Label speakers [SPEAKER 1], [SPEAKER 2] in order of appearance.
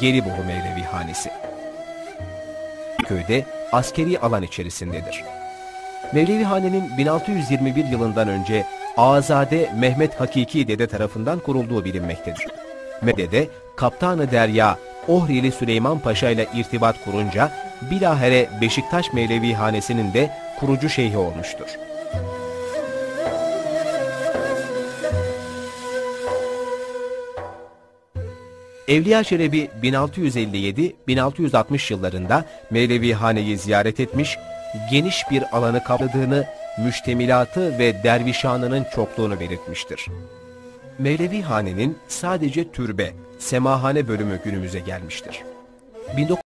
[SPEAKER 1] Gelibolu Mevlevi Hanesi. Köyde askeri alan içerisindedir. Mevlevi Hane'nin 1621 yılından önce Azade Mehmet Hakiki Dede tarafından kurulduğu bilinmektedir. Medede Kaptanı Derya Ohrili Süleyman Paşa ile irtibat kurunca bilahere Beşiktaş Mevlevi Hanesi'nin de kurucu şeyhi olmuştur. Evliya Çelebi 1657-1660 yıllarında Mevlevi Hane'yi ziyaret etmiş, geniş bir alanı kapladığını, müştemilatı ve dervişhanının çokluğunu belirtmiştir. Mevlevi Hane'nin sadece türbe, semahane bölümü günümüze gelmiştir. 19